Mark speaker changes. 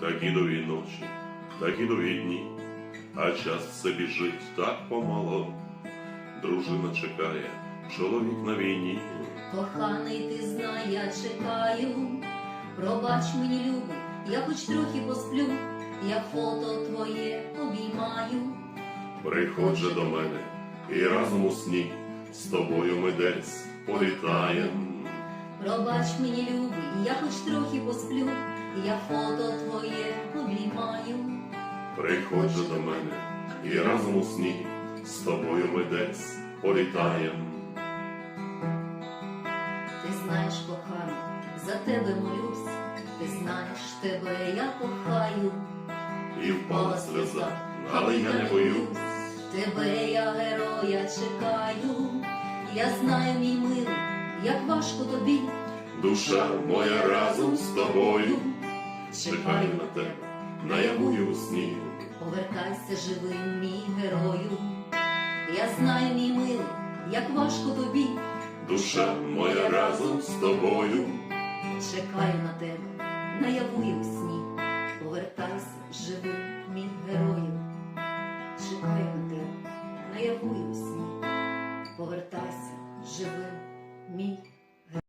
Speaker 1: такі довгі ночі, такі довгі дні, а час все біжить так помало. Дружина чекає, чоловік на війні.
Speaker 2: Коханий, ти знай, я чекаю. Пробач мені, любий, я хоч трохи посплю, я фото твоє обіймаю.
Speaker 1: Приходь же до мене і разом у сні з тобою ми десь політаєм.
Speaker 2: Пробач мені, любий, я хоч трохи посплю, я фото твоє обіймаю.
Speaker 1: Приходь до мене і разом у сні з тобою ми десь політаєм.
Speaker 2: Ти знаєш, коханий, за тебе молюсь, ти знаєш, тебе я кохаю.
Speaker 1: І впала сльоза, але я не боюсь.
Speaker 2: Тебе я героя чекаю, я знаю, мій милий, як важко тобі.
Speaker 1: Душа моя разом з тобою чекаю на тебе, наяву і у сні.
Speaker 2: Повертайся живим, мій герою. Я знаю, мій милий, як важко тобі.
Speaker 1: Душа моя разом з тобою.
Speaker 2: Чекаю на тебе, наяву і у сні. Повертайся живим, мій герою. Чекаю на тебе, наяву і у сні. Повертайся живим, мій.